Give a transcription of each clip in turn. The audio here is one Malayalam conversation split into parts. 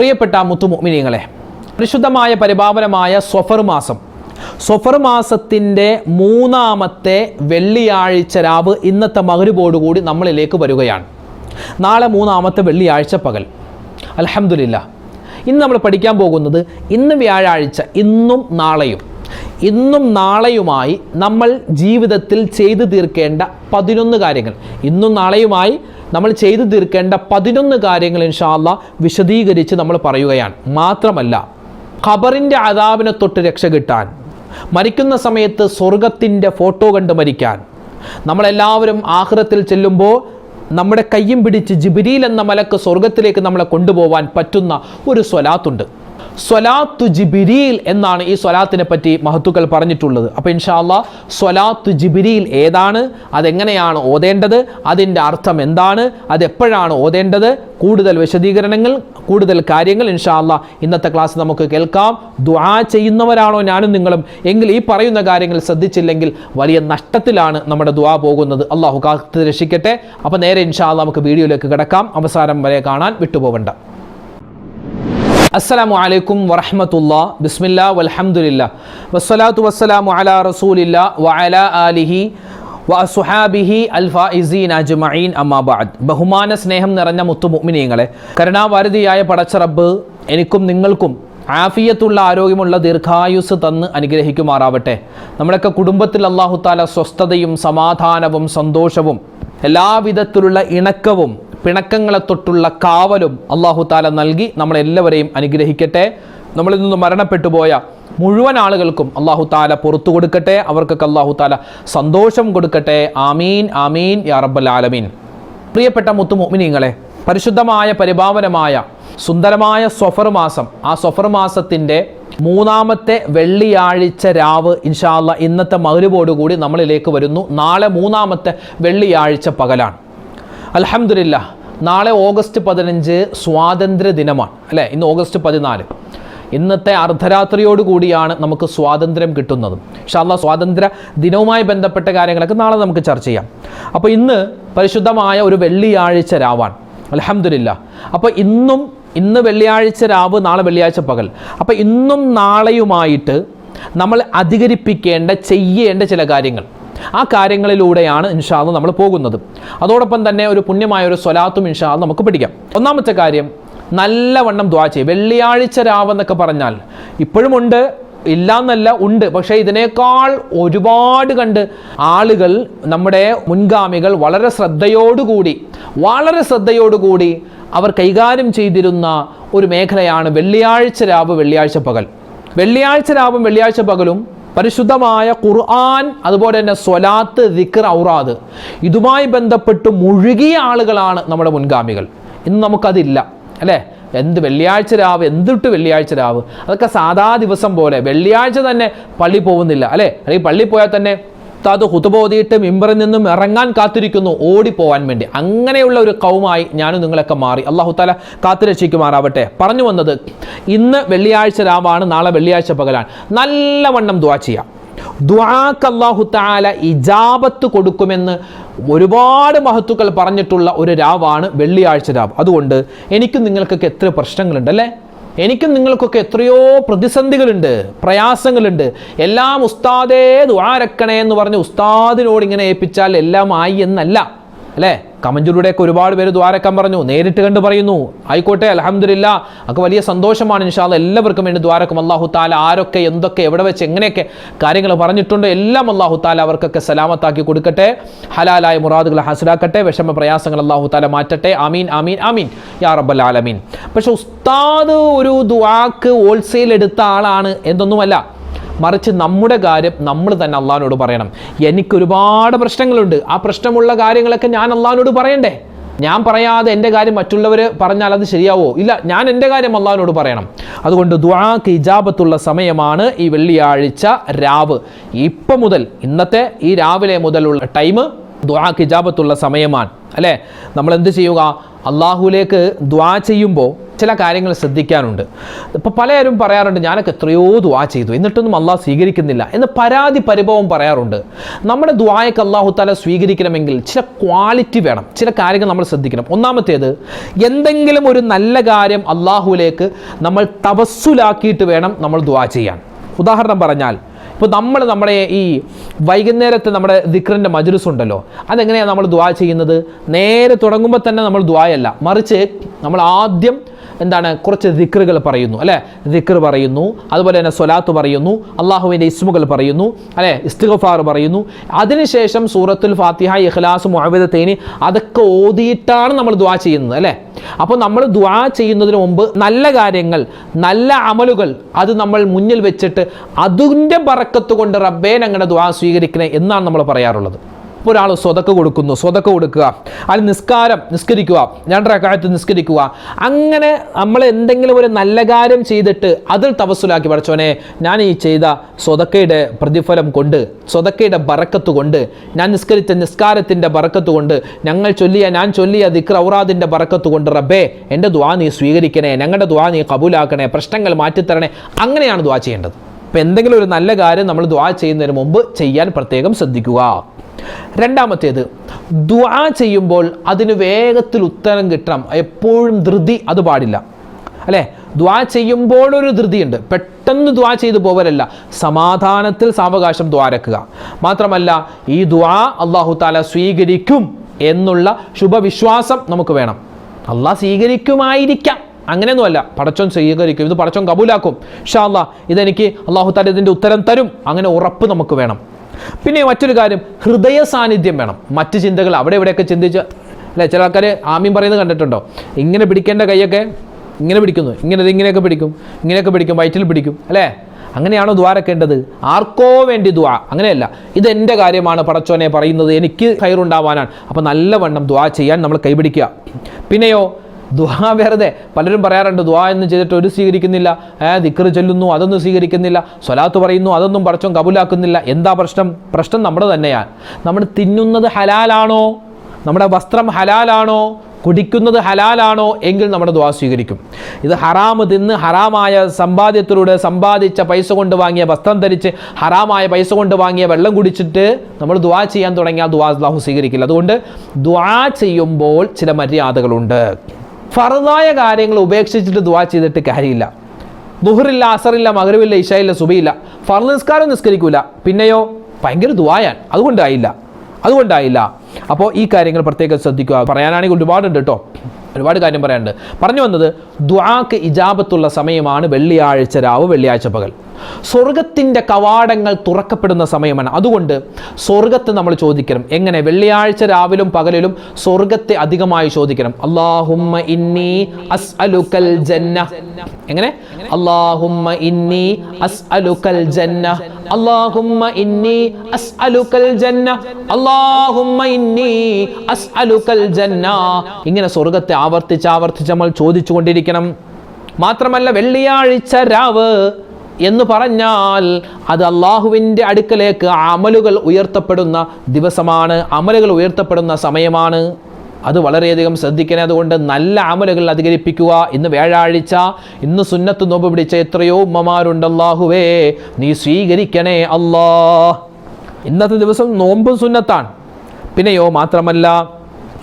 പ്രിയപ്പെട്ട മുത്തുമോമിനിയങ്ങളെ പരിശുദ്ധമായ പരിപാവനമായ സ്വഫർ മാസം. സ്വഫർ മാസത്തിന്റെ മൂന്നാമത്തെ വെള്ളിയാഴ്ച രാവ് ഇന്നത്തെ മകരുപോടുകൂടി നമ്മളിലേക്ക് വരികയാണ്. നാളെ മൂന്നാമത്തെ വെള്ളിയാഴ്ച പകൽ. അലഹമില്ല ഇന്ന് നമ്മൾ പഠിക്കാൻ പോകുന്നത് ഇന്ന് വ്യാഴാഴ്ച ഇന്നും നാളെയും. ഇന്നും നാളെയുമായി നമ്മൾ ജീവിതത്തിൽ ചെയ്തു തീർക്കേണ്ട പതിനൊന്ന് കാര്യങ്ങൾ. ഇന്നും നാളെയുമായി നമ്മൾ ചെയ്തു തീർക്കേണ്ട പതിനൊന്ന് കാര്യങ്ങൾ ഇൻഷാല്ല വിശദീകരിച്ച് നമ്മൾ പറയുകയാണ്. മാത്രമല്ല ഖബറിന്റെ അതാവിനെ തൊട്ട് രക്ഷ കിട്ടാൻ മരിക്കുന്ന സമയത്ത് സ്വർഗത്തിന്റെ ഫോട്ടോ കണ്ട് മരിക്കാൻ നമ്മളെല്ലാവരും ആഹ്റത്തിൽ ചെല്ലുമ്പോൾ നമ്മുടെ കയ്യും പിടിച്ച് ജിബിരിയിൽ എന്ന മലക്ക് സ്വർഗത്തിലേക്ക് നമ്മളെ കൊണ്ടുപോകാൻ പറ്റുന്ന ഒരു സ്വലാത്തുണ്ട്. സ്വലാത്തു ജിബിരിയിൽ എന്നാണ് ഈ സ്വലാത്തിനെ പറ്റി മഹത്തുക്കൾ പറഞ്ഞിട്ടുള്ളത്. അപ്പോൾ ഇൻഷാല്ല സ്വലാത്തു ജിബിരിയിൽ ഏതാണ്? അതെങ്ങനെയാണ് ഓതേണ്ടത്? അതിന്റെ അർത്ഥം എന്താണ്? അതെപ്പോഴാണ് ഓതേണ്ടത്? കൂടുതൽ വിശദീകരണങ്ങൾ കൂടുതൽ കാര്യങ്ങൾ ഇൻഷാല്ല ഇന്നത്തെ ക്ലാസ് നമുക്ക് കേൾക്കാം. ദുആ ചെയ്യുന്നവരാണോ ഞാനും നിങ്ങളും? എങ്കിൽ ഈ പറയുന്ന കാര്യങ്ങൾ ശ്രദ്ധിച്ചില്ലെങ്കിൽ വലിയ നഷ്ടത്തിലാണ് നമ്മുടെ ദുആ പോകുന്നത്. അള്ളാഹു കാത്ത് രക്ഷിക്കട്ടെ അപ്പോൾ നേരെ ഇൻഷാല്ല നമുക്ക് വീഡിയോയിലേക്ക് കിടക്കാം. അവസാനം വരെ കാണാൻ വിട്ടുപോകണ്ട അസ്സലാമു അലൈക്കും വറഹമത്തുള്ള. ബിസ്മില്ല വലഹമുല്ല വസ്സലാത്തു വസ്സലാമു അല റസൂലില്ല വഅല ആലിഹി വസുഹാബിഹി അൽഫായിസീൻ അജ്മഈൻ. അമ്മാബാദ് ബഹുമാന സ്നേഹം നിറഞ്ഞ മുത്തുമുഅ്മിനീങ്ങളെ കരുണാവാരതിയായ പടച്ചറബ്ബ് എനിക്കും നിങ്ങൾക്കും ആഫിയത്തുള്ള ആരോഗ്യമുള്ള ദീർഘായുസ് തന്ന് അനുഗ്രഹിക്കുമാറാവട്ടെ. നമ്മുടെയൊക്കെ കുടുംബത്തിൽ അള്ളാഹു താല സ്വസ്ഥതയും സമാധാനവും സന്തോഷവും എല്ലാവിധത്തിലുള്ള ഇണക്കവും പിണക്കങ്ങളെ തൊട്ടുള്ള കാവലും അള്ളാഹു താല നൽകി നമ്മളെല്ലാവരെയും അനുഗ്രഹിക്കട്ടെ. നമ്മളിൽ നിന്ന് മരണപ്പെട്ടു പോയ മുഴുവൻ ആളുകൾക്കും അള്ളാഹു താല പുറത്തു കൊടുക്കട്ടെ. അവർക്കൊക്കെ അള്ളാഹു താല സന്തോഷം കൊടുക്കട്ടെ. ആമീൻ ആമീൻ യാ റബ്ബൽ ആലമീൻ. പ്രിയപ്പെട്ട മുത്തുമോമിനിങ്ങളെ പരിശുദ്ധമായ പരിപാവനമായ സുന്ദരമായ സൊഫർ മാസം ആ സൊഫർ മാസത്തിന്റെ മൂന്നാമത്തെ വെള്ളിയാഴ്ച രാവ് ഇൻഷാല്ല ഇന്നത്തെ മകരുവോടുകൂടി നമ്മളിലേക്ക് വരുന്നു. നാളെ മൂന്നാമത്തെ വെള്ളിയാഴ്ച പകലാണ്. അലഹമില്ല നാളെ ഓഗസ്റ്റ് പതിനഞ്ച് സ്വാതന്ത്ര്യ ദിനമാണ് അല്ലേ? ഇന്ന് ഓഗസ്റ്റ് പതിനാല്. ഇന്നത്തെ അർദ്ധരാത്രിയോട് കൂടിയാണ് നമുക്ക് സ്വാതന്ത്ര്യം കിട്ടുന്നത്. ഇൻഷാല്ല സ്വാതന്ത്ര്യ ദിനവുമായി ബന്ധപ്പെട്ട കാര്യങ്ങളൊക്കെ നാളെ നമുക്ക് ചർച്ച ചെയ്യാം. അപ്പോൾ ഇന്ന് പരിശുദ്ധമായ ഒരു വെള്ളിയാഴ്ച രാവാണ്. അലഹമില്ല അപ്പോൾ ഇന്നും ഇന്ന് വെള്ളിയാഴ്ച രാവ് നാളെ വെള്ളിയാഴ്ച പകൽ. അപ്പോൾ ഇന്നും നാളെയുമായിട്ട് നമ്മൾ അധികരിപ്പിക്കേണ്ട ചെയ്യേണ്ട ചില കാര്യങ്ങൾ. ആ കാര്യങ്ങളിലൂടെയാണ് ഇൻഷാദ് നമ്മൾ പോകുന്നത്. അതോടൊപ്പം തന്നെ ഒരു പുണ്യമായ ഒരു സ്വലാത്തും ഇൻഷാദ് നമുക്ക് പഠിക്കാം. ഒന്നാമത്തെ കാര്യം നല്ലവണ്ണം ദ്വാ ചെയ്യും. വെള്ളിയാഴ്ച രാവെന്നൊക്കെ പറഞ്ഞാൽ ഇപ്പോഴുമുണ്ട് ഇല്ലാന്നല്ല ഉണ്ട്. പക്ഷേ ഇതിനേക്കാൾ ഒരുപാട് കണ്ട് ആളുകൾ നമ്മുടെ മുൻഗാമികൾ വളരെ ശ്രദ്ധയോടുകൂടി വളരെ ശ്രദ്ധയോടുകൂടി അവർ കൈകാര്യം ചെയ്തിരുന്ന ഒരു മേഖലയാണ് വെള്ളിയാഴ്ച രാവ് വെള്ളിയാഴ്ച പകൽ. വെള്ളിയാഴ്ച രാവും വെള്ളിയാഴ്ച പകലും പരിശുദ്ധമായ ഖുർആൻ അതുപോലെ തന്നെ സ്വലാത്ത് ദിക്ർ ഔറാദ്. ഇതുമായി ബന്ധപ്പെട്ട് മുഴുകിയ ആളുകളാണ് നമ്മുടെ മുൻഗാമികൾ. ഇന്ന് നമുക്കതില്ല അല്ലേ? എന്ത് വെള്ളിയാഴ്ച രാവ് എന്തിട്ട് വെള്ളിയാഴ്ച രാവ്? അതൊക്കെ സാധാ ദിവസം പോലെ. വെള്ളിയാഴ്ച തന്നെ പള്ളി പോകുന്നില്ല അല്ലേ? അല്ലെങ്കിൽ പള്ളി പോയാൽ തന്നെ താത് ഹുതുബോധിയിട്ട് മിമ്പറിൽ നിന്നും ഇറങ്ങാൻ കാത്തിരിക്കുന്നു ഓടിപ്പോവാൻ വേണ്ടി. അങ്ങനെയുള്ള ഒരു കൗമായി ഞാനും നിങ്ങളൊക്കെ മാറി. അള്ളാഹു താല കാത്തുരക്ഷിക്കുമാറാവട്ടെ. പറഞ്ഞു വന്നത് ഇന്ന് വെള്ളിയാഴ്ച രാവാണ് നാളെ വെള്ളിയാഴ്ച പകലാണ്. നല്ലവണ്ണം ദ്വാ ചെയ്യാം. ദ്വാക്ക് ഇജാബത്ത് കൊടുക്കുമെന്ന് ഒരുപാട് മഹത്തുക്കൾ പറഞ്ഞിട്ടുള്ള ഒരു രാവാണ് വെള്ളിയാഴ്ച രാവ്. അതുകൊണ്ട് എനിക്കും നിങ്ങൾക്കൊക്കെ എത്ര പ്രശ്നങ്ങളുണ്ട് അല്ലേ? എനിക്കും നിങ്ങൾക്കൊക്കെ എത്രയോ പ്രതിസന്ധികളുണ്ട് പ്രയാസങ്ങളുണ്ട്. എല്ലാം ഉസ്താദേ ദ്വാരക്കണേ എന്ന് പറഞ്ഞ് ഉസ്താദിനോട് ഇങ്ങനെ ഏൽപ്പിച്ചാൽ എല്ലാം ആയി എന്നല്ല. അല്ലേ? കമഞ്ചൂരുടെയൊക്കെ ഒരുപാട് പേര് ദ്വാരക്കാൻ പറഞ്ഞു. നേരിട്ട് കണ്ട് പറയുന്നു ആയിക്കോട്ടെ അലഹമില്ല ഒക്കെ വലിയ സന്തോഷമാണ് ഇൻഷാല്ല എല്ലാവർക്കും വേണ്ടി ദ്വാരക്കും. അള്ളാഹു താല ആരൊക്കെ എന്തൊക്കെ എവിടെ വെച്ച് എങ്ങനെയൊക്കെ കാര്യങ്ങൾ പറഞ്ഞിട്ടുണ്ട്. എല്ലാം അള്ളാഹു താല അവർക്കൊക്കെ സലാമത്താക്കി കൊടുക്കട്ടെ. ഹലാലായ മുറാദുകൾ ഹാസിലാക്കട്ടെ. വിഷമ പ്രയാസങ്ങൾ അള്ളാഹു താല മാറ്റട്ടെ. അമീൻ അമീൻ അമീൻ യാ റബ്ബൽ ആലമീൻ. പക്ഷെ ഉസ്താദ് ഒരു ദ്വാക്ക് ഹോൾസെയിൽ എടുത്ത ആളാണ് എന്തൊന്നുമല്ല മറിച്ച് നമ്മുടെ കാര്യം നമ്മൾ തന്നെ അള്ളഹാനോട് പറയണം. എനിക്ക് ഒരുപാട് പ്രശ്നങ്ങളുണ്ട്. ആ പ്രശ്നമുള്ള കാര്യങ്ങളൊക്കെ ഞാൻ അള്ളഹാനോട് പറയണ്ടേ? ഞാൻ പറയാതെ എന്റെ കാര്യം മറ്റുള്ളവർ പറഞ്ഞാൽ അത് ശരിയാവോ? ഇല്ല ഞാൻ എന്റെ കാര്യം അള്ളഹാനോട് പറയണം. അതുകൊണ്ട് ദ്വാക്ക് ഇജാബത്തുള്ള സമയമാണ് ഈ വെള്ളിയാഴ്ച രാവ്. ഇപ്പം മുതൽ ഇന്നത്തെ ഈ രാവിലെ മുതലുള്ള ടൈം ദ്വാക്ക് ഇജാബത്തുള്ള സമയമാണ്. അല്ലേ? നമ്മൾ എന്ത് ചെയ്യുക? അള്ളാഹുലേക്ക് ദ്വാ ചെയ്യുമ്പോൾ ചില കാര്യങ്ങൾ ശ്രദ്ധിക്കാനുണ്ട്. ഇപ്പോൾ പലരും പറയാറുണ്ട് ഞാനൊക്കെ എത്രയോ ദ്വാ ചെയ്തു എന്നിട്ടൊന്നും അള്ളാഹ് സ്വീകരിക്കുന്നില്ല എന്ന് പരാതി പരിഭവം പറയാറുണ്ട്. നമ്മുടെ ദ്വായക്ക് അള്ളാഹു താല സ്വീകരിക്കണമെങ്കിൽ ചില ക്വാളിറ്റി വേണം ചില കാര്യങ്ങൾ നമ്മൾ ശ്രദ്ധിക്കണം. ഒന്നാമത്തേത് എന്തെങ്കിലും ഒരു നല്ല കാര്യം അള്ളാഹുലേക്ക് നമ്മൾ തപസ്സുലാക്കിയിട്ട് വേണം നമ്മൾ ദ്വാ ചെയ്യാൻ. ഉദാഹരണം പറഞ്ഞാൽ ഇപ്പോൾ നമ്മൾ നമ്മുടെ ഈ വൈകുന്നേരത്തെ നമ്മുടെ ദിക്റിന്റെ മജ്ലിസ് ഉണ്ടല്ലോ അതെങ്ങനെയാണ് നമ്മൾ ദ്വാ ചെയ്യുന്നത്? നേരെ തുടങ്ങുമ്പോൾ തന്നെ നമ്മൾ ദ്വായല്ല മറിച്ച് നമ്മൾ ആദ്യം എന്താണ് കുറച്ച് ദിക്റുകൾ പറയുന്നു അല്ലേ? ദിക്ർ പറയുന്നു അതുപോലെ തന്നെ സ്വലാത്ത് പറയുന്നു അള്ളാഹുവിന്റെ ഇസ്മുകൾ പറയുന്നു അല്ലേ? ഇസ്തിഗഫാർ പറയുന്നു. അതിനുശേഷം സൂറത്തുൽ ഫാത്തിഹ ഇഖ്ലാസ് മുഹബദത്തേനി അതൊക്കെ ഓതിയിട്ടാണ് നമ്മൾ ദ്വാ ചെയ്യുന്നത് അല്ലേ? അപ്പോൾ നമ്മൾ ദ്വാ ചെയ്യുന്നതിന് മുമ്പ് നല്ല കാര്യങ്ങൾ നല്ല അമലുകൾ അത് നമ്മൾ മുന്നിൽ വെച്ചിട്ട് അതിന്റെ ബറക്കത്ത് കൊണ്ട് റബ്ബേ ഞങ്ങളുടെ ദ്വാ സ്വീകരിക്കണേ എന്നാണ് നമ്മൾ പറയാറുള്ളത്. ഇപ്പോൾ ഒരാൾ സ്വതക്ക കൊടുക്കുന്നു സ്വതക്ക കൊടുക്കുക. അതിൽ നിസ്കാരം നിസ്കരിക്കുക രണ്ടര കാലത്ത് നിസ്കരിക്കുക. അങ്ങനെ നമ്മൾ എന്തെങ്കിലും ഒരു നല്ല കാര്യം ചെയ്തിട്ട് അതിൽ തപസ്സിലാക്കി പഠിച്ചോനെ ഞാൻ ഈ ചെയ്ത സ്വതക്കയുടെ പ്രതിഫലം കൊണ്ട് സ്വതക്കയുടെ ബറക്കത്ത് കൊണ്ട് ഞാൻ നിസ്കരിച്ച നിസ്കാരത്തിന്റെ ബറക്കത്ത് കൊണ്ട് ഞങ്ങൾ ചൊല്ലിയ ഞാൻ ചൊല്ലിയ ദിക്ർ ഔറാദിന്റെ ബറക്കത്ത് കൊണ്ട് റബ്ബേ എന്റെ ദ്വാ നീ സ്വീകരിക്കണേ ഞങ്ങളുടെ ദ്വാ നീ കബൂലാക്കണേ പ്രശ്നങ്ങൾ മാറ്റിത്തരണേ. അങ്ങനെയാണ് ദ്വാ ചെയ്യേണ്ടത്. അപ്പോൾ എന്തെങ്കിലും ഒരു നല്ല കാര്യം നമ്മൾ ദ്വാ ചെയ്യുന്നതിന് മുമ്പ് ചെയ്യാൻ പ്രത്യേകം ശ്രദ്ധിക്കുക. രണ്ടാമത്തേത് ദ്വാ ചെയ്യുമ്പോൾ അതിന് വേഗത്തിൽ ഉത്തരം കിട്ടണം. എപ്പോഴും ധൃതി അത് പാടില്ല. അല്ലേ? ദ്വാ ചെയ്യുമ്പോഴൊരു ധൃതിയുണ്ട്. പെട്ടെന്ന് ദ്വാ ചെയ്തു പോവലല്ല. സമാധാനത്തിൽ സാവകാശം ദ്വാരക്കുക മാത്രമല്ല ഈ ദ്വാ അള്ളാഹു താല സ്വീകരിക്കും എന്നുള്ള ശുഭവിശ്വാസം നമുക്ക് വേണം. അള്ളാഹ് സ്വീകരിക്കുമായിരിക്കാം. അങ്ങനെയൊന്നുമല്ല പടച്ചോൻ സ്വീകരിക്കും. ഇത് പടച്ചോൻ കബൂലാക്കും. ഷാ അള്ളാഹ് ഇതെനിക്ക് അള്ളാഹു താല ഇതിന്റെ ഉത്തരം തരും. അങ്ങനെ ഉറപ്പ് നമുക്ക് വേണം. പിന്നെ മറ്റൊരു കാര്യം ഹൃദയ സാന്നിധ്യം വേണം. മറ്റ് ചിന്തകൾ അവിടെ ഇവിടെയൊക്കെ ചിന്തിച്ച് അല്ലേ? ചില ആൾക്കാർ ആമീൻ പറയുന്നത് കണ്ടിട്ടുണ്ടോ? ഇങ്ങനെ പിടിക്കേണ്ട കൈയൊക്കെ ഇങ്ങനെ പിടിക്കുന്നു. ഇങ്ങനെ ഇങ്ങനെയൊക്കെ പിടിക്കും. ഇങ്ങനെയൊക്കെ പിടിക്കും. വയറ്റിൽ പിടിക്കും. അല്ലേ? അങ്ങനെയാണോ ദ്വാരക്കേണ്ടത് ആർക്കോ വേണ്ടി ദ്വാ. അങ്ങനെയല്ല. ഇത് എന്റെ കാര്യമാണ് പടച്ചോനെ പറയുന്നത്. എനിക്ക് കയറുണ്ടാവാനാണ്. അപ്പോൾ നല്ലവണ്ണം ദ്വാ ചെയ്യാൻ നമ്മൾ കൈപിടിക്കുക. പിന്നെയോ ദ്വാ വെറുതെ. പലരും പറയാറുണ്ട് ദ്വാ എന്ന് ചെയ്തിട്ട് ഒരു സ്വീകരിക്കുന്നില്ല. ഏ ദിക്കർ ചൊല്ലുന്നു അതൊന്നും സ്വീകരിക്കുന്നില്ല. സ്വലാത്ത് പറയുന്നു അതൊന്നും പടച്ചോൻ കബൂലാക്കുന്നില്ല. എന്താ പ്രശ്നം? പ്രശ്നം നമ്മുടെ തന്നെയാണ് നമ്മൾ തിന്നുന്നത് ഹലാലാണോ? നമ്മുടെ വസ്ത്രം ഹലാലാണോ? കുടിക്കുന്നത് ഹലാലാണോ? എങ്കിൽ നമ്മുടെ ദ്വാ സ്വീകരിക്കും. ഇത് ഹറാമ് തിന്ന് ഹറാമായ സമ്പാദ്യത്തിലൂടെ സമ്പാദിച്ച പൈസ കൊണ്ട് വാങ്ങിയ വസ്ത്രം ധരിച്ച് ഹറാമായ പൈസ കൊണ്ട് വാങ്ങിയ വെള്ളം കുടിച്ചിട്ട് നമ്മൾ ദ്വാ ചെയ്യാൻ തുടങ്ങിയാൽ ദ്വാ അള്ളാഹു സ്വീകരിക്കില്ല. അതുകൊണ്ട് ദ്വാ ചെയ്യുമ്പോൾ ചില മര്യാദകളുണ്ട്. ഫറുതായ കാര്യങ്ങൾ ഉപേക്ഷിച്ചിട്ട് ദുവാ ചെയ്തിട്ട് കാര്യമില്ല. ദുഹറില്ല അസറില്ല മകരവില്ല ഇഷയില്ല സുബിയില്ല. ഫർ നിസ്കാരം നിസ്കരിക്കൂല. പിന്നെയോ? ഭയങ്കര ദുവായാൻ അതുകൊണ്ടായില്ല. അതുകൊണ്ടായില്ല. അപ്പോൾ ഈ കാര്യങ്ങൾ പ്രത്യേകം ശ്രദ്ധിക്കുക. പറയാനാണെങ്കിൽ ഒരുപാടുണ്ട് കേട്ടോ ഒരുപാട് കാര്യം പറയാനുണ്ട്. പറഞ്ഞു വന്നത് ദ്വാക്ക് ഇജാബത്തുള്ള സമയമാണ് വെള്ളിയാഴ്ച രാവ് വെള്ളിയാഴ്ച പകൽ. സ്വർഗത്തിന്റെ കവാടങ്ങൾ തുറക്കപ്പെടുന്ന സമയമാണ്. അതുകൊണ്ട് സ്വർഗത്ത് നമ്മൾ ചോദിക്കണം. എങ്ങനെ? വെള്ളിയാഴ്ച രാവിലും പകലിലും സ്വർഗത്തെ അധികമായി ചോദിക്കണം. അള്ളാഹുമ്മ ഇന്നി അസ് അലുക്കൽ ജന്ന. എങ്ങനെ? അള്ളാഹുമ്മ ഇന്നി അസ് അലുക്കൽ ജന്ന. അള്ളാഹുമ്മ ഇന്നി അസ് അലുക്കൽ ജന്ന. അള്ളാഹുമ്മ ഇന്നി അസ് അലുക്കൽ ജന്ന. ഇങ്ങനെ സ്വർഗത്തെ ആവർത്തിച്ച് ആവർത്തിച്ച് നമ്മൾ ചോദിച്ചുകൊണ്ടിരിക്കണം. മാത്രമല്ല വെള്ളിയാഴ്ച രാവ് എന്ന് പറഞ്ഞാൽ അത് അള്ളാഹുവിന്റെ അടുക്കലേക്ക് അമലുകൾ ഉയർത്തപ്പെടുന്ന ദിവസമാണ്. അമലുകൾ ഉയർത്തപ്പെടുന്ന സമയമാണ്. അത് വളരെയധികം ശ്രദ്ധിക്കണേ അതുകൊണ്ട് നല്ല അമലുകൾ അധികരിപ്പിക്കുക. ഇന്ന് വ്യാഴാഴ്ച ഇന്ന് സുന്നത്ത് നോമ്പ് പിടിച്ച എത്രയോ ഉമ്മമാരുണ്ട് അള്ളാഹുവേ നീ സ്വീകരിക്കണേ അല്ലാ ഇന്നത്തെ ദിവസം നോമ്പും സുന്നത്താണ്. പിന്നെയോ മാത്രമല്ല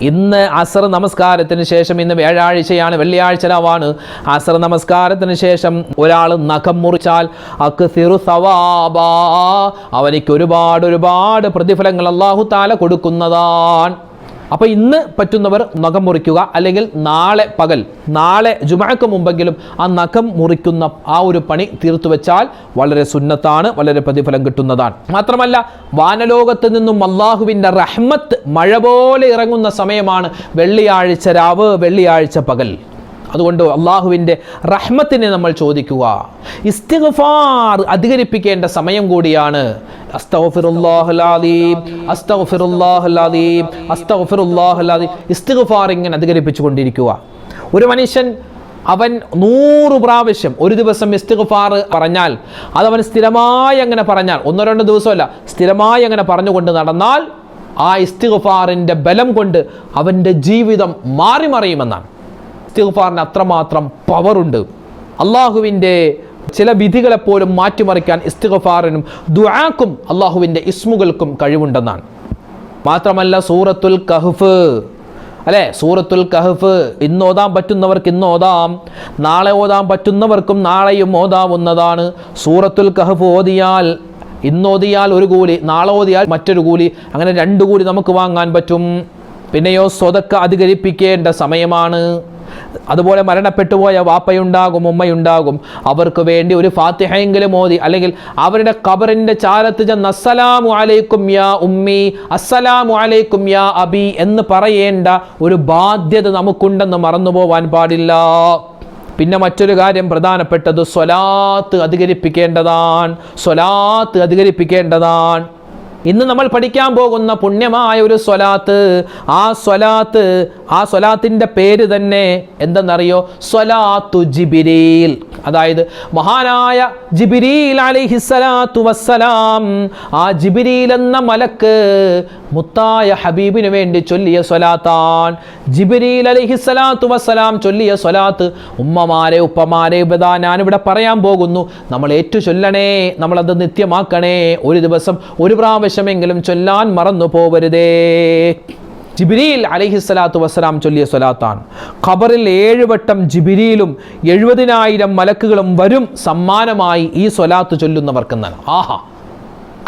ഇന്ന് അസർ നമസ്കാരത്തിന് ശേഷം ഇന്ന് വ്യാഴാഴ്ചയാണ് വെള്ളിയാഴ്ച രാവാണ് അസർ നമസ്കാരത്തിന് ശേഷം ഒരാൾ നഖം മുറിച്ചാൽ അക്സിറു സവാബാ അവനിക്ക് ഒരുപാട് ഒരുപാട് പ്രതിഫലങ്ങൾ അള്ളാഹു താല കൊടുക്കുന്നതാണ്. അപ്പോൾ ഇന്ന് പറ്റുന്നവർ നഖം മുറിക്കുക അല്ലെങ്കിൽ നാളെ പകൽ നാളെ ജുമഴക്ക് മുമ്പെങ്കിലും ആ നഖം മുറിക്കുന്ന ആ ഒരു പണി തീർത്തു വെച്ചാൽ വളരെ സുന്നത്താണ് വളരെ പ്രതിഫലം കിട്ടുന്നതാണ്. മാത്രമല്ല വാനലോകത്ത് നിന്നും അള്ളാഹുവിന്റെ റഹ്മത്ത് മഴ പോലെ ഇറങ്ങുന്ന സമയമാണ് വെള്ളിയാഴ്ച രാവ് വെള്ളിയാഴ്ച പകൽ. അതുകൊണ്ട് അള്ളാഹുവിന്റെ റഹ്മത്തിനെ നമ്മൾ ചോദിക്കുക. ഇസ്തിഗ്ഫാർ അധികരിപ്പിക്കേണ്ട സമയം കൂടിയാണ്. ഇസ്തിഗ്ഫാർ ഇങ്ങനെ അധികരിപ്പിച്ചു കൊണ്ടിരിക്കുക. ഒരു മനുഷ്യൻ അവൻ നൂറ് പ്രാവശ്യം ഒരു ദിവസം ഇസ്തിഗ്ഫാർ പറഞ്ഞാൽ അതവൻ സ്ഥിരമായി അങ്ങനെ പറഞ്ഞാൽ ഒന്നോ രണ്ടോ ദിവസമല്ല സ്ഥിരമായി അങ്ങനെ പറഞ്ഞുകൊണ്ട് നടന്നാൽ ആ ഇസ്തിഗ്ഫാറിന്റെ ബലം കൊണ്ട് അവന്റെ ജീവിതം മാറി മറിയുമെന്നാണ് ഇസ്തിഗ്ഫാറിന് അത്രമാത്രം പവറുണ്ട്. അള്ളാഹുവിന്റെ ചില വിധികളെപ്പോലും മാറ്റിമറിക്കാൻ ഇസ്തിഗ്ഫാറിനും ദുആക്കും അള്ളാഹുവിന്റെ ഇസ്മുകൾക്കും കഴിവുണ്ടെന്നാണ്. മാത്രമല്ല സൂറത്തുൽ കഹ്ഫ്. അല്ലേ? സൂറത്തുൽ കഹ്ഫ്. ഇന്ന് ഓതാൻ പറ്റുന്നവർക്ക് ഇന്ന് ഓതാം. നാളെ ഓതാൻ പറ്റുന്നവർക്കും നാളെയും ഓതാവുന്നതാണ്. സൂറത്തുൽ കഹ്ഫ് ഓതിയാൽ ഇന്ന് ഓതിയാൽ ഒരു കൂലി നാളെ ഓതിയാൽ മറ്റൊരു കൂലി അങ്ങനെ രണ്ട് കൂലി നമുക്ക് വാങ്ങാൻ പറ്റും. പിന്നെയോ സ്വതക്ക അധികരിപ്പിക്കേണ്ട സമയമാണ്. അതുപോലെ മരണപ്പെട്ടു പോയ വാപ്പയുണ്ടാകും ഉമ്മയുണ്ടാകും. അവർക്ക് വേണ്ടി ഒരു ഫാത്തിഹയെങ്കിലും മോദി അല്ലെങ്കിൽ അവരുടെ കബറിന്റെ ചാരത്ത് ചെന്ന് അസ്സലാമു അലൈക്കും യാ ഉമ്മി അസ്സലാമു അലൈക്കും യാ അബി എന്ന് പറയേണ്ട ഒരു ബാധ്യത നമുക്കുണ്ടെന്ന് മറന്നു പോവാൻ പാടില്ല. പിന്നെ മറ്റൊരു കാര്യം പ്രധാനപ്പെട്ടത് സ്വലാത്ത് അധികരിപ്പിക്കേണ്ടതാണ്. സ്വലാത്ത് അധികരിപ്പിക്കേണ്ടതാണ്. ഇന്ന് നമ്മൾ പഠിക്കാൻ പോകുന്ന പുണ്യമായ ഒരു സ്വലാത്ത്. ആ സ്വലാത്ത് ആ സ്വലാത്തിന്റെ പേര് തന്നെ എന്തെന്നറിയോ? സ്വലാത്തു ജിബിരീൽ. അതായത് മഹാനായ ജിബിരീൽ അലിഹിസ്സലാത്തു വസ്സലാം ആ ജിബിരീൽ എന്ന മലക്ക് മുത്തായ ഹബീബിന് വേണ്ടി ചൊല്ലിയ സ്വലാത്താൻ ജിബിരീൽ അലിഹിസ്സലാത്തു വസ്സലാം ചൊല്ലിയ സ്വലാത്ത് ഉമ്മമാരെ ഉപ്പമാരെ ഉപതാ ഞാനിവിടെ പറയാൻ പോകുന്നു. നമ്മൾ ഏറ്റു ചൊല്ലണേ നമ്മളത് നിത്യമാക്കണേ. ഒരു ദിവസം ഒരു പ്രാവശ്യമെങ്കിലും ചൊല്ലാൻ മറന്നു പോവരുതേ ജിബിരിയിൽ അലഹിസ്സലാത്തു വസ്സലാം ചൊല്ലിയ സ്വലാത്താണ്. ഖബറിൽ ഏഴ് വട്ടം ജിബിരിയിലും എഴുപതിനായിരം മലക്കുകളും വരും സമ്മാനമായി ഈ സ്വലാത്ത് ചൊല്ലുന്നവർക്ക് എന്നാണ് ആഹാ.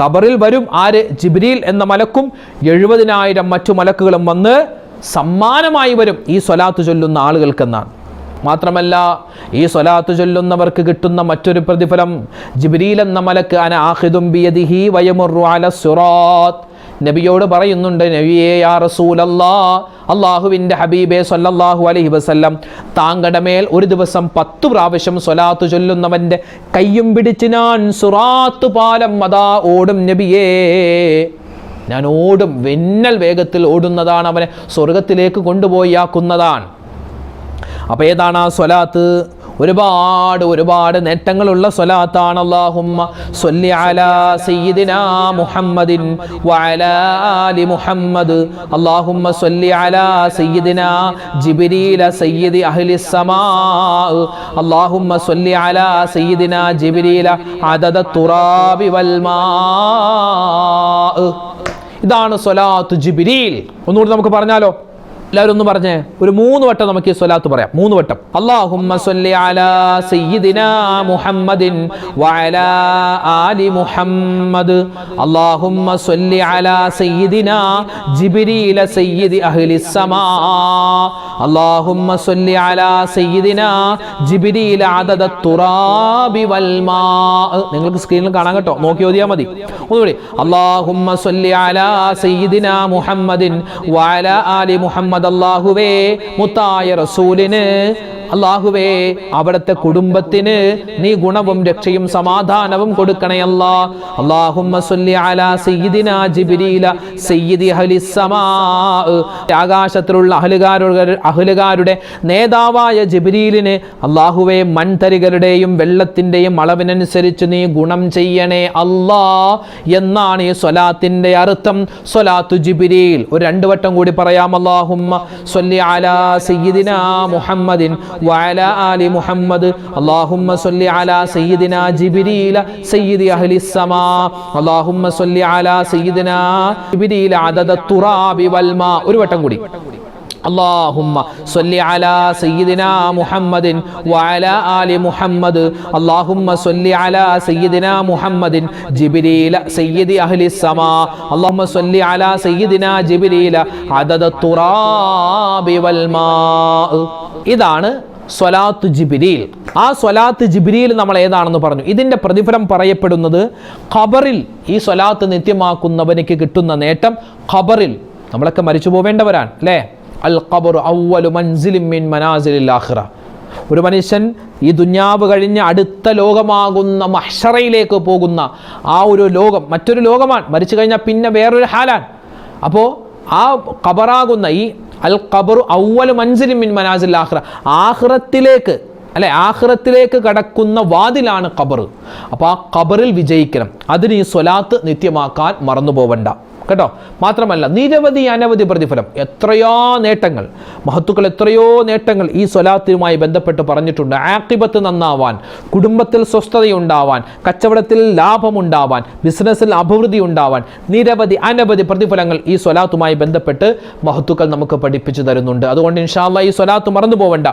ഖബറിൽ വരും ആര്? ജിബിരിയിൽ എന്ന മലക്കും എഴുപതിനായിരം മറ്റു മലക്കുകളും വന്ന് സമ്മാനമായി വരും ഈ സ്വലാത്ത് ചൊല്ലുന്ന ആളുകൾക്കെന്നാണ്. മാത്രമല്ല ഈ സ്വലാത്ത് ചൊല്ലുന്നവർക്ക് കിട്ടുന്ന മറ്റൊരു പ്രതിഫലം ജിബിരിയിൽ എന്ന മലക്ക് അന ആഹിദും ബിയദിഹി വയമുറു അല സുറാത്ത്. നബിയോട് പറയുന്നുണ്ട് നബിയെ യാ റസൂലല്ലാ അള്ളാഹുവിന്റെ ഹബീബെ സൊല്ലാഹു അലഹി വസ്ല്ലം താങ്കളുടെ മേൽ ഒരു ദിവസം പത്തു പ്രാവശ്യം സ്വലാത്തു ചൊല്ലുന്നവന്റെ കയ്യും പിടിച്ച് ഞാൻ സുറാത്തു പാലം അതാ ഓടും നബിയേ. ഞാൻ ഓടും വെന്നൽ വേഗത്തിൽ ഓടുന്നതാണ് അവനെ സ്വർഗത്തിലേക്ക് കൊണ്ടുപോയി ആക്കുന്നതാണ്. അപ്പോൾ ഏതാണ് ആ സ്വലാത്ത്? ഒരുപാട് ഒരുപാട് നേട്ടങ്ങളുള്ള സ്വലാത്താണ് സ്വല്ലി അലാ മുഹമ്മദിൻ ആലി മുഹമ്മദ്. അലാ സയ്യിദി അഹ്ലി അലാ തുറാബി ഇതാണ് സ്വലാത്ത് ജിബിരിൽ. ഒന്നുകൂടി നമുക്ക് പറഞ്ഞാലോ? എല്ലാവരും ഒന്ന് പറഞ്ഞേ ഒരു മൂന്ന് വട്ടം നമുക്ക് ഈ സ്വലാത്ത് പറയാം. മൂന്ന് വട്ടം. അല്ലാഹുമ്മ സല്ലി അലാ സയ്യിദിനാ മുഹമ്മദിൻ ആലി മുഹമ്മദ്. അല്ലാഹുമ്മ സല്ലി അലാ സയ്യിദിനാ സയ്യിദി അഹ്ലി സമാ. അല്ലാഹുമ്മ സല്ലി അലാ സയ്യിദിനാ തുറാബി വൽ നിങ്ങൾക്ക് സ്ക്രീനിൽ കാണാൻ കേട്ടോ. നോക്കി ഓതിയാൽ മതി. ഒന്നുകൂടി അല്ലാഹുമ്മ സല്ലി അലാ സയ്യിദിനാ മുഹമ്മദിൻ ആലി മുഹമ്മദ്. അല്ലാഹുവേ മുത്തായ റസൂലിന് അള്ളാഹുവേ അവിടുത്തെ കുടുംബത്തിന് നീ ഗുണവും രക്ഷയും സമാധാനവും കൊടുക്കണേ ആകാശത്തിലുള്ള അഹലുകാരുടെ നേതാവായ ജിബ്രീലിന് അള്ളാഹുവെ മൺതരികളുടെയും വെള്ളത്തിന്റെയും അളവിനനുസരിച്ച് നീ ഗുണം ചെയ്യണേ അല്ലാ എന്നാണ് ഈ സ്വലാത്തിന്റെ അർത്ഥം. സ്വലാത്തു ജിബിരിയിൽ ഒരു രണ്ടു വട്ടം കൂടി പറയാം അള്ളാഹുമ്മ സൊല്ലി അലാ സയ്യിദിനാ മുഹമ്മദിൻ وعلى آل محمد اللهم صل على سيدنا جبريل سيد أهل السماء اللهم صل على سيدنا جبريل عدد التراب والماء ഒരു വട്ടം കൂടി اللهم صل على سيدنا محمد وعلى آل محمد اللهم صل على سيدنا محمد جبريل سيد أهل السماء اللهم صل على سيدنا جبريل عدد التراب والماء ഇതാണ് സ്വലാത്ത് ജിബിരിയിൽ ആ സ്വലാത്ത് ജിബിരിയിൽ നമ്മൾ ഏതാണെന്ന് പറഞ്ഞു. ഇതിന്റെ പ്രതിഫലം പറയപ്പെടുന്നത് ഖബറിൽ ഈ സ്വലാത്ത് നിത്യമാക്കുന്നവനക്ക് കിട്ടുന്ന നേട്ടം ഖബറിൽ. നമ്മളൊക്കെ മരിച്ചു പോവേണ്ടവരാണ് അല്ലേ? അൽ ഖബർ ഔവലു മൻസിലിം മിൻ മനാസിലിൽ ആഖിറ. ഒരു മനുഷ്യൻ ഈ ദുന്യാവ് കഴിഞ്ഞ് അടുത്ത ലോകമാകുന്ന മഹ്ഷറയിലേക്ക് പോകുന്ന ആ ഒരു ലോകം മറ്റൊരു ലോകമാണ്. മരിച്ചു കഴിഞ്ഞാൽ പിന്നെ വേറൊരു ഹാലാണ്. അപ്പോൾ ആ ഖബറാകുന്ന ഈ അൽ ഖബറു ഔവൽ മൻസിലിൻ മിൻ മനാസിൽ ആഹ്റ ആഹ്റത്തിലേക്ക് അല്ലെ ആഹ്റത്തിലേക്ക് കടക്കുന്ന വാതിലാണ് ഖബർ അപ്പോൾ ആ ഖബറിൽ വിജയിക്കണം. അതിന് ഈ സ്വലാത്ത് നിത്യമാക്കാൻ മറന്നു പോവണ്ട കേട്ടോ. മാത്രമല്ല നിരവധി അനവധി പ്രതിഫലം എത്രയോ നേട്ടങ്ങൾ മഹത്തുക്കൾ എത്രയോ നേട്ടങ്ങൾ ഈ സ്വലാത്തുമായി ബന്ധപ്പെട്ട് പറഞ്ഞിട്ടുണ്ട്. ആക്കിബത്ത് നന്നാവാൻ കുടുംബത്തിൽ സ്വസ്ഥതയുണ്ടാവാൻ കച്ചവടത്തിൽ ലാഭമുണ്ടാവാൻ ബിസിനസ്സിൽ അഭിവൃദ്ധി ഉണ്ടാവാൻ നിരവധി അനവധി പ്രതിഫലങ്ങൾ ഈ സ്വലാത്തുമായി ബന്ധപ്പെട്ട് മഹത്തുക്കൾ നമുക്ക് പഠിപ്പിച്ചു തരുന്നുണ്ട്. അതുകൊണ്ട് ഇൻഷാല്ല ഈ സ്വലാത്ത് മറന്നു പോവണ്ട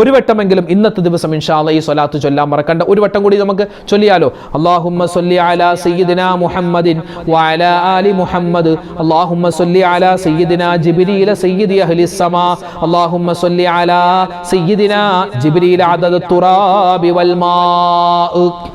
ഒരു വട്ടമെങ്കിലും ഇന്നത്തെ ദിവസം ഇൻഷാല്ല ഈ സ്വലാത്ത് ചൊല്ലാൻ മറക്കണ്ട. ഒരു വട്ടം കൂടി നമുക്ക് ചൊല്ലിയാലോ? അള്ളാഹുമ്മ സല്ലി അലാ മുഹമ്മദിൻ ആലി മുഹമ്മദ്. ജിബ്രീല സയ്യിദി അഹ്ലി സമാ ജിബ്രീല തുറാബി വൽ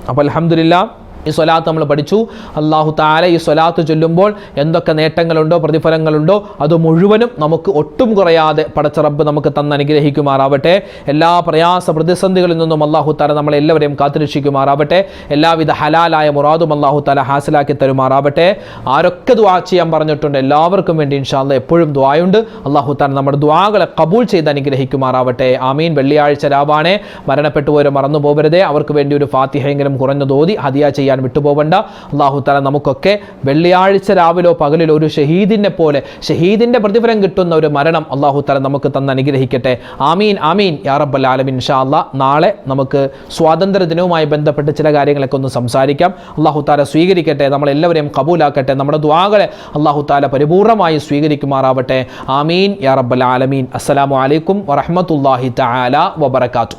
അപ്പോൾ അൽഹംദുലില്ലാ ഈ സ്വലാത്ത് നമ്മൾ പഠിച്ചു. അള്ളാഹു താല ഈ സ്വലാത്ത് ചൊല്ലുമ്പോൾ എന്തൊക്കെ നേട്ടങ്ങളുണ്ടോ പ്രതിഫലങ്ങളുണ്ടോ അത് മുഴുവനും നമുക്ക് ഒട്ടും കുറയാതെ പടച്ച റബ്ബ് നമുക്ക് തന്ന് അനുഗ്രഹിക്കുമാറാവട്ടെ. എല്ലാ പ്രയാസ പ്രതിസന്ധികളിൽ നിന്നും അള്ളാഹു താല നമ്മളെല്ലാവരെയും കാത്തുരക്ഷിക്കുമാറാവട്ടെ. എല്ലാവിധ ഹലാലായ മുറാദും അള്ളാഹു താല ഹാസിലാക്കി തരുമാറാവട്ടെ. ആരൊക്കെ ദ്വാ ചെയ്യാൻ പറഞ്ഞിട്ടുണ്ട് എല്ലാവർക്കും വേണ്ടി ഇൻഷാല്ല എപ്പോഴും ദ്വായുണ്ട് അള്ളാഹു താല നമ്മുടെ ദ്വാകളെ കബൂൾ ചെയ്ത് അനുഗ്രഹിക്കുമാറാവട്ടെ. ആമീൻ. വെള്ളിയാഴ്ച രാവാണേ. മരണപ്പെട്ടുപോരും മറന്നു പോകരുതേ അവർക്ക് വേണ്ടി ഒരു ഫാത്തിഹയെങ്കിലും കുറഞ്ഞു തോതി ഹതിയ ചെയ്യാൻ വിട്ടുപോകണ്ട അള്ളാഹു താല നമുക്കൊക്കെ വെള്ളിയാഴ്ച രാവിലോ പകലിലോ ഒരു ഷഹീദിനെ പോലെ ഷഹീദിന്റെ പ്രതിഫലം കിട്ടുന്ന ഒരു മരണം അള്ളാഹു താല നമുക്ക് തന്ന് അനുഗ്രഹിക്കട്ടെ. ആമീൻ ആമീൻ. യാറബ് ആലമീൻ. ഇൻഷാ അല്ലാ നാളെ നമുക്ക് സ്വാതന്ത്ര്യ ദിനവുമായി ബന്ധപ്പെട്ട് ചില കാര്യങ്ങളൊക്കെ ഒന്ന് സംസാരിക്കാം. അള്ളാഹു താല സ്വീകരിക്കട്ടെ നമ്മളെല്ലാവരെയും കബൂലാക്കട്ടെ നമ്മുടെ ദ്വാകളെ അള്ളാഹു താല പരിപൂർണമായി സ്വീകരിക്കുമാറാവട്ടെ. ആമീൻ യാറബ് ആലമീൻ. അസ്സലാമു അലൈക്കും വറഹ്മത്തുള്ളാഹി തആല വബറകാതുഹു.